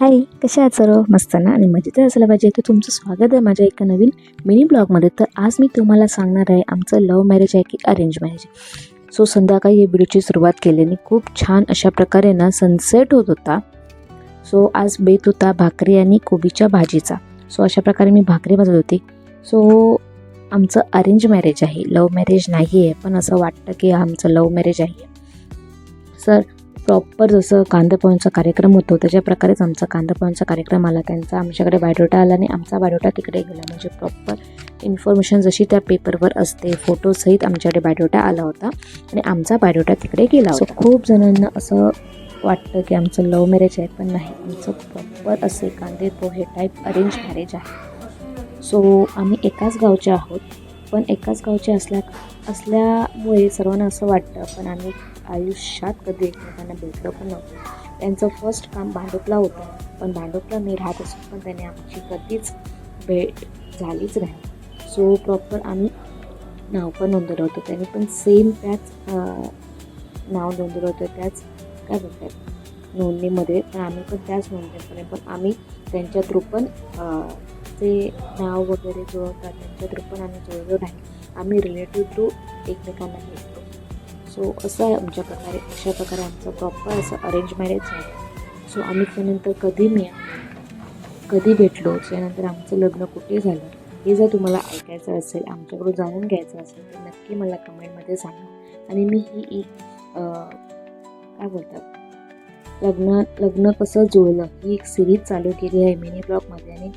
हाय कशा आहात सर्व? मस्त ना? आणि मजेत असायला पाहिजे तर तुमचं स्वागत आहे माझ्या एका नवीन मिनी ब्लॉगमध्ये तर आज मी तुम्हाला सांगणार आहे आमचं लव्ह मॅरेज आहे की अरेंज मॅरेज आहे. सो संध्याकाळी या व्हिडिओची सुरुवात केल्याने खूप छान अशा प्रकारे ना सनसेट होत होता. सो आज बेत होता भाकरी आणि कोबीच्या भाजीचा. सो अशा प्रकारे मी भाकरी भाजत होती. सो आमचं अरेंज मॅरेज आहे. लव्ह मॅरेज नाही आहे पण असं वाटतं की आमचं लव्ह मॅरेज आहे. सर प्रॉपर जसं कांदा पोह्यांचा कार्यक्रम होतो त्याच्या प्रकारेच आमचा कांदा पोह्यांचा कार्यक्रम आला. त्यांचा आमच्याकडे बायोडोटा आला आणि आमचा बायोडोटा तिकडे गेला. म्हणजे प्रॉपर इन्फॉर्मेशन जशी त्या पेपरवर असते फोटोसहित आमच्याकडे बायोडोटा आला होता आणि आमचा बायोडोटा तिकडे गेला होता. खूप जणांना असं वाटतं की आमचं लव मॅरेज आहे पण नाही. आमचं प्रॉपर असे कांदे पोहे टाईप अरेंज मॅरेज आहे. सो आम्ही एकाच गावचे आहोत पण एकाच गावचे असल्या असल्यामुळे सर्वांना असं वाटतं पण आम्ही आयुष्यात कधी एकमेकांना भेटलं पण नव्हतं. त्यांचं फर्स्ट काम भांडुपला होतं. पण भांडुपला मी राहत असून पण त्याने आमची कधीच भेट झालीच नाही. सो प्रॉपर आम्ही नाव पण नोंदवलं होतं. त्याने पण सेम त्याच नाव नोंदवलं होतं. त्याच काय बोलतात नोंदणीमध्ये पण आम्ही पण त्याच नोंदणीमध्ये. पण आम्ही त्यांच्या थ्रू पण ते नाव वगैरे जुळवतात त्यांच्या थ्रू पण आम्ही जुळलो नाही. आम्ही रिलेटिव्ह थ्रू एकमेकांना भेटतो सो असं आहे आमच्या प्रकारे अशा प्रकारे आमचं प्रॉपर असं अरेंज मॅरेज आहे सो आम्ही त्यानंतर कधी मी कधी भेटलो त्यानंतर आमचं लग्न कुठे झालं हे जर तुम्हाला ऐकायचं असेल आमच्याकडून जाणून घ्यायचं असेल तर नक्की मला कमेंटमध्ये सांगा. आणि मी ही एक काय बोलतात? लग्न लग्न कसं जुळलं ही एक सिरीज चालू केली आहे मिनी ब्लॉगमध्ये. आणि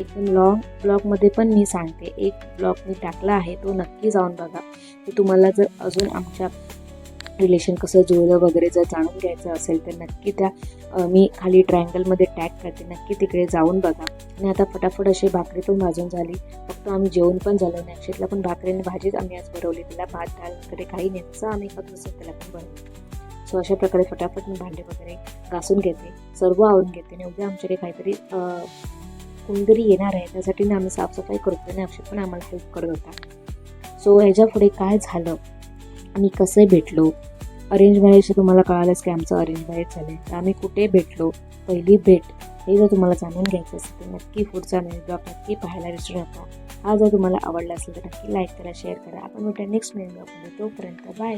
एक एकदम लॉंग ब्लॉगमध्ये पण मी सांगते. एक ब्लॉग मी टाकला आहे तो नक्की जाऊन बघा. की तुम्हाला जर अजून आमच्या रिलेशन कसं जुळलं वगैरे जर जाणून घ्यायचं असेल तर नक्की त्या मी खाली ट्रायंगलमध्ये टॅग करते. नक्की तिकडे जाऊन बघा. आणि आता फटाफट अशी भाकरी पण भाजून झाली. फक्त आम्ही जेवण पण झालं नाही. अक्षेतला पण भाकरी आणि भाजीच आम्ही आज बनवली. तिला भात डाळ वगैरे काही नेमचं आम्ही खात तसं त्याला पण बनवलं सो अशा प्रकारे फटाफट मी भांडे वगैरे घासून घेते. सर्व आवरून घेते आणि उद्या आमच्याकडे काहीतरी अं, कोणतरी येणार आहे त्यासाठी ना आम्ही साफसफाई करतो आणि अक्षय पण आम्हाला हेल्प करत होता. सो ह्याच्या पुढे काय झालं? आम्ही कसे भेटलो? अरेंज मॅरेज तुम्हाला कळालंच की आमचं अरेंज मॅरेज झालं आहे तर आम्ही कुठे भेटलो? पहिली भेट हे जर तुम्हाला जाणून घ्यायचं असेल तर नक्की पुढचा नवीन ब्लॉग नक्की पाहायला विसरू नका. हा जर तुम्हाला आवडला असेल तर नक्की लाईक करा शेअर करा. आपण भेटूया नेक्स्ट नवीन ब्लॉगमध्ये तोपर्यंत बाय